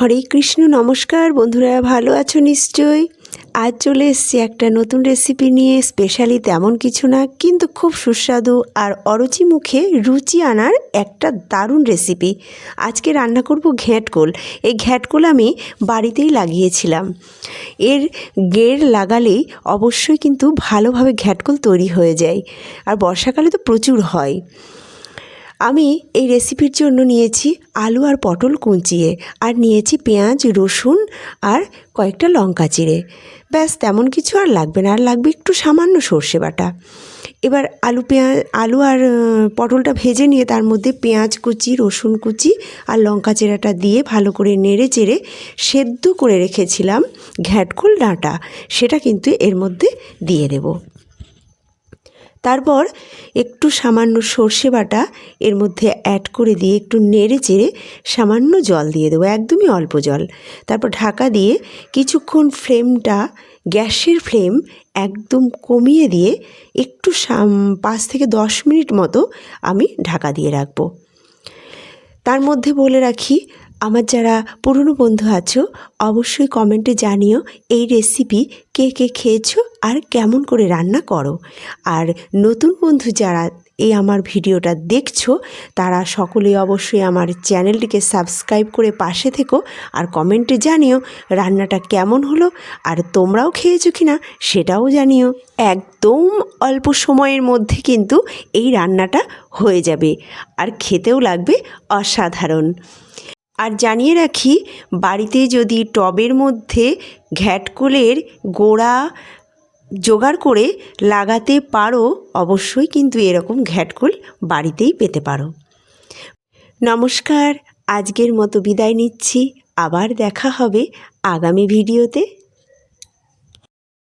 হরে কৃষ্ণ, নমস্কার। বন্ধুরা, ভালো আছো নিশ্চয়ই? আজ চলে এসছি একটা নতুন রেসিপি নিয়ে। স্পেশালি তেমন কিছু না, কিন্তু খুব সুস্বাদু আর অরুচি মুখে রুচি আনার একটা দারুণ রেসিপি আজকে রান্না করব ঘ্যাঁটকোল। এই ঘ্যাঁটকোল আমি বাড়িতেই লাগিয়েছিলাম। এর গের লাগালেই অবশ্যই কিন্তু ভালোভাবে ঘ্যাঁটকোল তৈরি হয়ে যায়। আর বর্ষাকালে তো প্রচুর হয়। আমি এই রেসিপির জন্য নিয়েছি আলু আর পটল কুঁচিয়ে, আর নিয়েছি পেঁয়াজ, রসুন আর কয়েকটা লঙ্কা চিড়ে। ব্যাস, তেমন কিছু আর লাগবে না, আর লাগবে একটু সামান্য সর্ষে বাটা। এবার আলু পেঁয়াজ আলু আর পটলটা ভেজে নিয়ে তার মধ্যে পেঁয়াজ কুচি, রসুন কুচি আর লঙ্কা চেরাটা দিয়ে ভালো করে নেড়ে চেড়ে সেদ্ধ করে রেখেছিলাম ঘ্যাটকোল ডাঁটা। সেটা কিন্তু এর মধ্যে দিয়ে দেবো। তারপর একটু সামান্য সর্ষে বাটা এর মধ্যে অ্যাড করে দিয়ে একটু নেড়ে চেড়ে সামান্য জল দিয়ে দেবো, একদমই অল্প জল। তারপর ঢাকা দিয়ে কিছুক্ষণ ফ্লেমটা, গ্যাসের ফ্লেম একদম কমিয়ে দিয়ে একটু পাঁচ থেকে দশ মিনিট মতো আমি ঢাকা দিয়ে রাখব। তার মধ্যে বলে রাখি আমার যারা পুরনো বন্ধু আছো, অবশ্যই কমেন্টে জানিও এই রেসিপি কে কে খেয়েছো আর কেমন করে রান্না করো। আর নতুন বন্ধু যারা এই আমার ভিডিওটা দেখছ, তারা সকলে অবশ্যই আমার চ্যানেলটিকে সাবস্ক্রাইব করে পাশে থেকো আর কমেন্টে জানিও রান্নাটা কেমন হলো আর তোমরাও খেয়েছো কি না সেটাও জানিও। একদম অল্প সময়ের মধ্যে কিন্তু এই রান্নাটা হয়ে যাবে আর খেতেও লাগবে অসাধারণ। আর জানিয়ে রাখি, বাড়িতে যদি টবের মধ্যে ঘ্যাটকোলের গোড়া জোগাড় করে লাগাতে পারো, অবশ্যই কিন্তু এরকম ঘ্যাটকোল বাড়িতেই পেতে পারো। নমস্কার, আজকের মতো বিদায় নিচ্ছি। আবার দেখা হবে আগামী ভিডিওতে।